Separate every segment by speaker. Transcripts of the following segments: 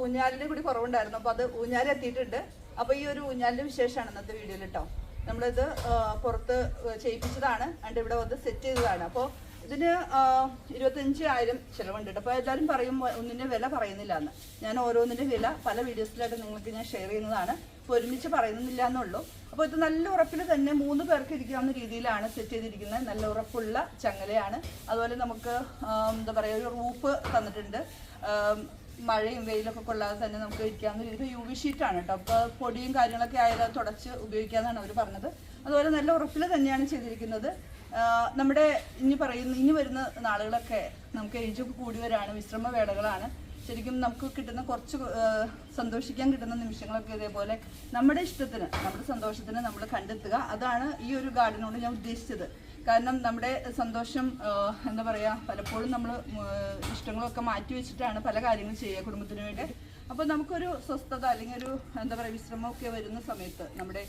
Speaker 1: ഊഞ്ഞാലിന്റെ കൂടി കുറവുണ്ടായിരുന്നു. അപ്പൊ അത് ഊഞ്ഞാൽ എത്തിയിട്ടുണ്ട്. അപ്പൊ ഈ ഒരു ഊഞ്ഞാലിന്റെ വിശേഷമാണ് ഇന്നത്തെ വീഡിയോയിൽ കേട്ടോ നമ്മളിത് പുറത്ത് ചെയ്യിപ്പിച്ചതാണ്. അണ്ട് ഇവിടെ വന്ന് സെറ്റ് ചെയ്തതാണ്. അപ്പോൾ ഇതിന് ഇരുപത്തഞ്ച് ആയിരം ചിലവുണ്ട് കേട്ടോ അപ്പോൾ എല്ലാവരും പറയും ഒന്നിന്റെ വില പറയുന്നില്ല എന്ന് ഞാൻ ഓരോന്നിന്റെ വില പല വീഡിയോസിലായിട്ട് നിങ്ങൾക്ക് ഞാൻ ഷെയർ ചെയ്യുന്നതാണ്. അപ്പോൾ ഒരുമിച്ച് പറയുന്നില്ല എന്നുള്ളൂ അപ്പോൾ ഇത് നല്ല ഉറപ്പിൽ തന്നെ മൂന്ന് പേർക്ക് ഇരിക്കാവുന്ന രീതിയിലാണ് സെറ്റ് ചെയ്തിരിക്കുന്നത്. നല്ല ഉറപ്പുള്ള ചങ്ങലയാണ്. അതുപോലെ നമുക്ക് എന്താ പറയുക ഒരു റൂഫ് തന്നിട്ടുണ്ട്. മഴയും വെയിലൊക്കെ കൊള്ളാതെ തന്നെ നമുക്ക് ഇരിക്കാവുന്ന രീതിയിൽ യു വി ഷീറ്റാണ് കേട്ടോ. അപ്പോൾ പൊടിയും കാര്യങ്ങളൊക്കെ ആയാലും അത് തുടച്ച് ഉപയോഗിക്കാമെന്നാണ് അവർ പറഞ്ഞത്. അതുപോലെ നല്ല ഉറപ്പിൽ തന്നെയാണ് ചെയ്തിരിക്കുന്നത്. നമ്മുടെ ഇനി പറയുന്ന ഇനി വരുന്ന നാളുകളൊക്കെ നമുക്ക് ഏജൊക്കെ കൂടി വരാണ് വിശ്രമ വേളകളാണ് ശരിക്കും നമുക്ക് കിട്ടുന്ന കുറച്ച് സന്തോഷിക്കാൻ കിട്ടുന്ന നിമിഷങ്ങളൊക്കെ ഇതേപോലെ നമ്മുടെ ഇഷ്ടത്തിന് നമ്മുടെ സന്തോഷത്തിന് നമ്മൾ കണ്ടെത്തുക. അതാണ് ഈ ഒരു ഗാർഡനോട് ഞാൻ ഉദ്ദേശിച്ചത്. കാരണം നമ്മുടെ സന്തോഷം എന്താ പറയുക പലപ്പോഴും നമ്മൾ ഇഷ്ടങ്ങളൊക്കെ മാറ്റി വെച്ചിട്ടാണ് പല കാര്യങ്ങളും ചെയ്യുക കുടുംബത്തിന് വേണ്ടി. അപ്പോൾ നമുക്കൊരു സ്വസ്ഥത അല്ലെങ്കിൽ ഒരു എന്താ പറയുക വിശ്രമമൊക്കെ വരുന്ന സമയത്ത് നമ്മുടെ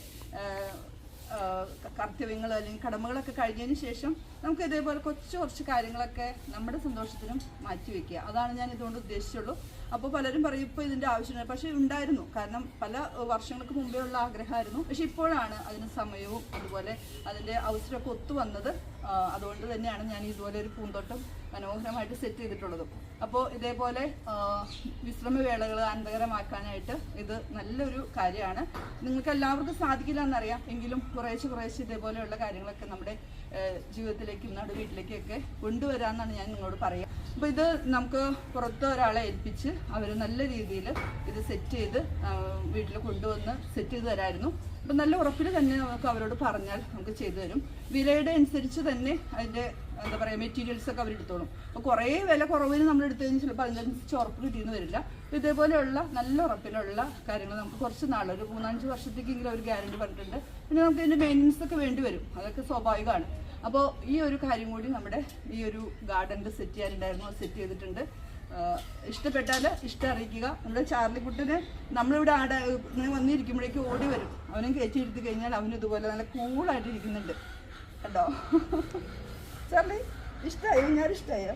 Speaker 1: കർത്തവ്യങ്ങൾ അല്ലെങ്കിൽ കടമകളൊക്കെ കഴിഞ്ഞതിന് ശേഷം നമുക്ക് ഇതേപോലെ കുറച്ച് കുറച്ച് കാര്യങ്ങളൊക്കെ നമ്മുടെ സന്തോഷത്തിനും മാറ്റി വെക്കുക. അതാണ് ഞാൻ ഇതുകൊണ്ട് ഉദ്ദേശിച്ചുള്ളൂ. അപ്പോൾ പലരും പറയും ഇപ്പോൾ ഇതിന്റെ ആവശ്യമില്ല. പക്ഷേ ഉണ്ടായിരുന്നു. കാരണം പല വർഷങ്ങൾക്ക് മുമ്പേ ഉള്ള ആഗ്രഹമായിരുന്നു. പക്ഷേ ഇപ്പോഴാണ് അതിന് സമയവും അതുപോലെ അതിന്റെ അവസരമൊക്കെ ഒത്തു വന്നത്. അതുകൊണ്ട് തന്നെയാണ് ഞാൻ ഇതുപോലെ ഒരു പൂന്തോട്ടം മനോഹരമായിട്ട് സെറ്റ് ചെയ്തിട്ടുള്ളത്. അപ്പോൾ ഇതേപോലെ വിശ്രമ വിശ്രമവേളകൾ ആനന്ദകരമാക്കാനായിട്ട് ഇത് നല്ലൊരു കാര്യമാണ്. നിങ്ങൾക്ക് എല്ലാവർക്കും സാധിക്കില്ല എന്നറിയാം. എങ്കിലും കുറേശ്ശെ കുറേശ്ശെ ഇതേപോലെയുള്ള കാര്യങ്ങളൊക്കെ നമ്മുടെ ജീവിതത്തിലേക്കും നടുവീട്ടിലേക്കൊക്കെ വീട്ടിലേക്കൊക്കെ കൊണ്ടുവരാമെന്നാണ് ഞാൻ നിങ്ങളോട് പറയുക അപ്പോൾ ഇത് നമുക്ക് പുറത്ത് ഒരാളെ ഏൽപ്പിച്ച് അവർ നല്ല രീതിയിൽ ഇത് സെറ്റ് ചെയ്ത് വീട്ടിൽ കൊണ്ടുവന്ന് സെറ്റ് ചെയ്ത് തരായിരുന്നു. അപ്പം നല്ല ഉറപ്പിൽ തന്നെ നമുക്ക് അവരോട് പറഞ്ഞാൽ നമുക്ക് ചെയ്തു തരും. വിലയുടെ അനുസരിച്ച് തന്നെ അതിന്റെ എന്താ പറയുക മെറ്റീരിയൽസ് ഒക്കെ അവർ എടുത്തോളും. അപ്പോൾ കുറേ വില കുറവിന് നമ്മൾ എടുത്തു കഴിഞ്ഞാൽ ചിലപ്പോൾ അതിനനുസരിച്ച് ഉറപ്പ് കിട്ടിയെന്ന് വരില്ല. ഇതേപോലെയുള്ള നല്ല ഉറപ്പിലുള്ള കാര്യങ്ങൾ നമുക്ക് കുറച്ച് നാൾ ഒരു മൂന്നാഞ്ച് വർഷത്തേക്കെങ്കിലും അവർ ഗ്യാരണ്ടി പറഞ്ഞിട്ടുണ്ട്. പിന്നെ നമുക്ക് ഇതിന്റെ മെയിന്റനൻസ് ഒക്കെ വേണ്ടി വരും. അതൊക്കെ സ്വാഭാവികമാണ്. അപ്പോൾ ഈ ഒരു കാര്യം കൂടി നമ്മുടെ ഈ ഒരു ഗാർഡനിൽ സെറ്റ് ചെയ്യാനുണ്ടായിരുന്നു. സെറ്റ് ചെയ്തിട്ടുണ്ട്. ഇഷ്ടപ്പെട്ടാൽ ഇഷ്ടം അറിയിക്കുക നമ്മുടെ ചാർലിക്കുട്ടിന് നമ്മളിവിടെ ആടെ ഇങ്ങനെ വന്നിരിക്കുമ്പോഴേക്കും ഓടി വരും. അവനും കയറ്റിയിരുത്തി കഴിഞ്ഞാൽ അവനും ഇതുപോലെ നല്ല കൂളായിട്ട് ഇരിക്കുന്നുണ്ട്. കണ്ടോ? ചാർലി ഇഷ്ടമായോ ഞാൻ ഇഷ്ടമായോ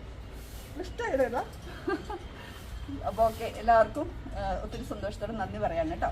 Speaker 1: ഇഷ്ടമായില്ലേടാ അപ്പോൾ ഓക്കെ എല്ലാവർക്കും ഒത്തിരി സന്തോഷത്തോടെ നന്ദി പറയാം കേട്ടോ.